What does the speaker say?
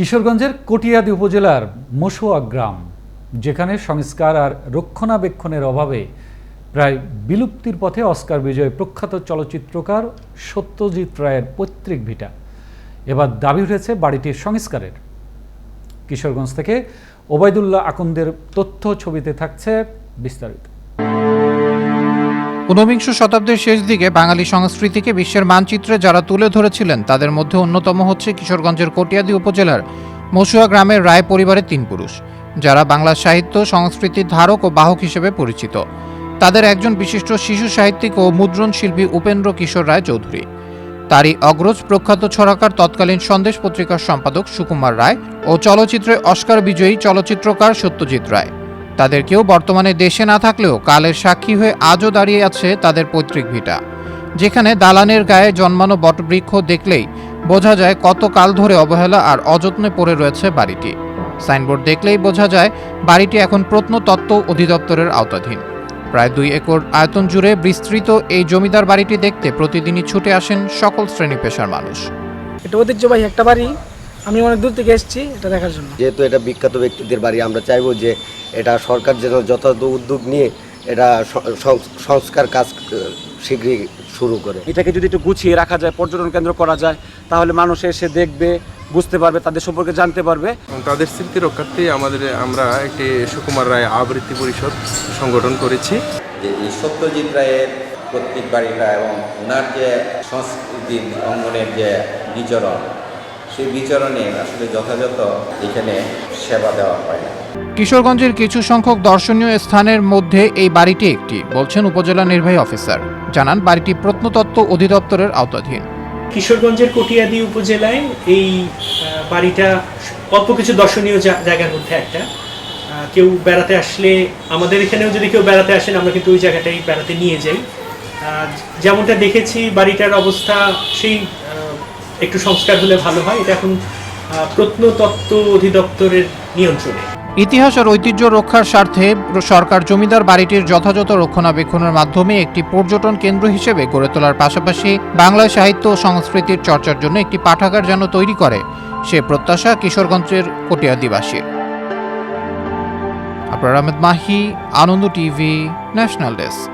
কিশোরগঞ্জের কটিয়াদি উপজেলার মসুয়া গ্রাম, যেখানে সংস্কার আর রক্ষণাবেক্ষণের অভাবে প্রায় বিলুপ্তির পথে অস্কার বিজয়ী প্রখ্যাত চলচ্চিত্রকার সত্যজিৎ রায়ের পৈতৃক ভিটা। এবার দাবি উঠেছে বাড়িটির সংস্কারের। কিশোরগঞ্জ থেকে ওবায়দুল্লাহ আকন্দের তথ্য ছবিতে থাকছে বিস্তারিত। ঊনবিংশ শতাব্দীর শেষ দিকে বাঙালি সংস্কৃতিকে বিশ্বের মানচিত্রে যারা তুলে ধরেছিলেন, তাদের মধ্যে অন্যতম হচ্ছে কিশোরগঞ্জের কটিয়াদি উপজেলার মসুয়া গ্রামের রায় পরিবারের তিন পুরুষ, যারা বাংলা সাহিত্য সংস্কৃতির ধারক ও বাহক হিসেবে পরিচিত। তাদের একজন বিশিষ্ট শিশু সাহিত্যিক ও মুদ্রণ শিল্পী উপেন্দ্র কিশোর রায় চৌধুরী। তারই অগ্রজ প্রখ্যাত ছড়াকার তৎকালীন সন্দেশ পত্রিকার সম্পাদক সুকুমার রায় ও চলচ্চিত্রে অস্কার বিজয়ী চলচ্চিত্রকার সত্যজিৎ রায়। তাদের কেউ বর্তমানে দেশে না থাকলেও কালের সাক্ষী হয়ে আজও দাঁড়িয়ে আছে তাদের পৈতৃক ভিটা। যেখানে দালানের গায়ে জন্মানো বটবৃক্ষ দেখলেই বোঝা যায় কত কাল ধরে অবহেলা আর অযত্নে পড়ে রয়েছে বাড়িটি। সাইনবোর্ড দেখলেই বোঝা যায় বাড়িটি এখন প্রত্নতত্ত্ব অধিদপ্তরের আওতাধীন। প্রায় দুই একর আয়তন জুড়ে বিস্তৃত এই জমিদার বাড়িটি দেখতে প্রতিদিনই ছুটে আসেন সকল শ্রেণি পেশার মানুষ। এটা ঐতিহ্যবাহী একটা বাড়ি। আমি অনেক দূর থেকে এসেছি এটা দেখার জন্য। যেহেতু এটা বিখ্যাত ব্যক্তিদের বাড়ি আমরা চাইব যে এটা সরকার যেন যথাযথ উদ্যোগ নিয়ে এটা সংস্কার কাজ শীঘ্রই শুরু করে। এটাকে যদি একটু গুছিয়ে রাখা যায় পর্যটন কেন্দ্র করা যায় তাহলে মানুষ এসে দেখবে বুঝতে পারবে তাদের সম্পর্কে জানতে পারবে। এবং তাদের স্মৃতি রক্ষার্থে আমাদের আমরা একটি সুকুমার রায় আবৃত্তি পরিষদ সংগঠন করেছি। যে এই সত্যজিৎ রায়ের প্রত্যেক বাড়িটা এবং ওনার যে সংস্কৃতির অঙ্গনের যে বিচরণ সেই বিচরণে আসলে যথাযথ এখানে সেবা দেওয়া হয় না। কিশোরগঞ্জের কিছু সংখ্যক দর্শনীয় স্থানের মধ্যে এই বাড়িটি একটি বলছেন উপজেলা নির্বাহী অফিসার। জানান বাড়িটি প্রত্নতত্ত্ব অধিদপ্তরের আওতাধীন। কিশোরগঞ্জের কটিয়াদি উপজেলায় এই বাড়িটা অল্প কিছু দর্শনীয় জায়গার মধ্যে একটা। কেউ বেড়াতে আসলে আমাদের এখানেও যদি কেউ বেড়াতে আসেন আমরা কিন্তু ওই জায়গাটাই বেড়াতে নিয়ে যাই। আহ, যেমনটা দেখেছি বাড়িটার অবস্থা সেই একটু সংস্কার হলে ভালো হয়। এটা এখন প্রত্নতত্ত্ব অধিদপ্তরের নিয়ন্ত্রণে। ইতিহাস আর ঐতিহ্য রক্ষার স্বার্থে সরকার জমিদার বাড়িটির যথাযথ রক্ষণাবেক্ষণের মাধ্যমে একটি পর্যটন কেন্দ্র হিসেবে গড়ে তোলার পাশাপাশি বাংলা সাহিত্য ও সংস্কৃতির চর্চার জন্য একটি পাঠাগার যেন তৈরি করে, সে প্রত্যাশা কিশোরগঞ্জের কটিয়াদিবাসীর আপনার Ahmed Mahi, Ananda TV, national desk.